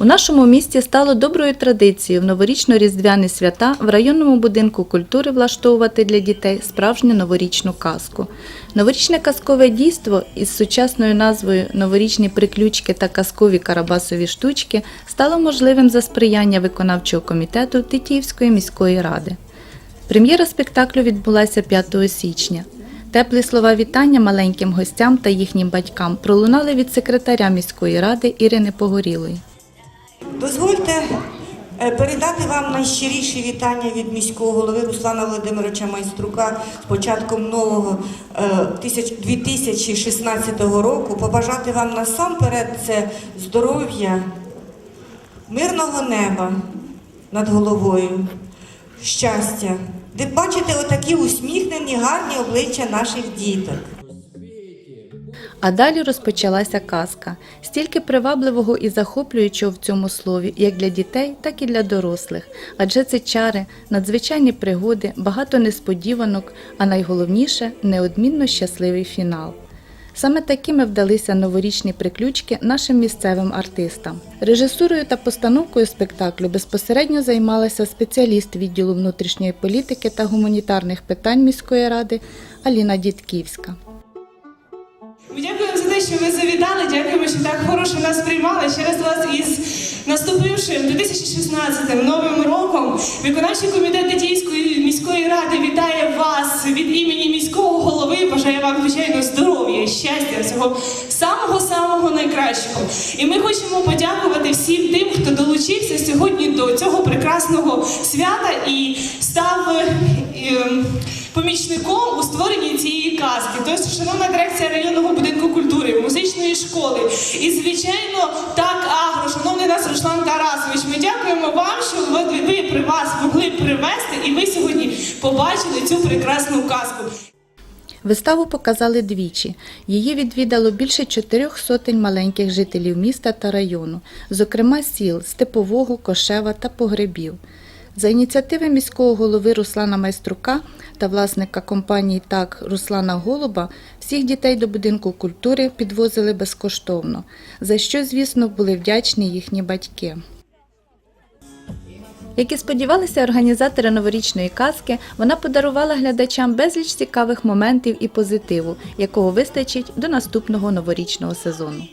У нашому місті стало доброю традицією в новорічно-різдвяні свята в районному будинку культури влаштовувати для дітей справжню новорічну казку. Новорічне казкове дійство із сучасною назвою Новорічні приключки та казкові карабасові штучки стало можливим за сприяння виконавчого комітету Тетіївської міської ради. Прем'єра спектаклю відбулася 5 січня. Теплі слова вітання маленьким гостям та їхнім батькам пролунали від секретаря міської ради Ірини Погорілої. Дозвольте е, передати вам найщиріші вітання від міського голови Руслана Володимировича Майструка з початком нового е, тисяч- 2016 року. Побажати вам насамперед це здоров'я, мирного неба над головою, щастя. Де бачите отакі усміхнені, гарні обличчя наших діток. А далі розпочалася казка. Стільки привабливого і захоплюючого в цьому слові, як для дітей, так і для дорослих. Адже це чари, надзвичайні пригоди, багато несподіванок, а найголовніше неодмінно щасливий фінал. Саме такими вдалися новорічні приключки нашим місцевим артистам. Режисурою та постановкою спектаклю безпосередньо займалася спеціаліст відділу внутрішньої політики та гуманітарних питань міської ради Аліна Дідківська. Дякуємо за те, що ви завітали. Дякуємо, що так хороше нас приймали. Ще раз вас із наступившим 2016 новим роком. Виконавчий комітет Тетійської міської ради вітає вас від імені міського голови. Бажає вам звичайно здоров'я, щастя, всього самого самого найкращого. І ми хочемо подякувати всім тим, хто долучився сьогодні до цього прекрасного свята і став. е, ем, помічником у створенні цієї казки. Тобто, шановна дирекція районного будинку культури, музичної школи і, звичайно, так агро, шановний нас Руслан Тарасович. Ми дякуємо вам, що ви, ви при вас могли привезти, і ви сьогодні побачили цю прекрасну казку. Виставу показали двічі. Її відвідало більше чотирьох сотень маленьких жителів міста та району, зокрема сіл Степового, Кошева та Погребів. За ініціативи міського голови Руслана Майструка та власника компанії ТАК Руслана Голуба всіх дітей до будинку культури підвозили безкоштовно, за що, звісно, були вдячні їхні батьки. Як і сподівалися організатори новорічної казки, вона подарувала глядачам безліч цікавих моментів і позитиву, якого вистачить до наступного новорічного сезону.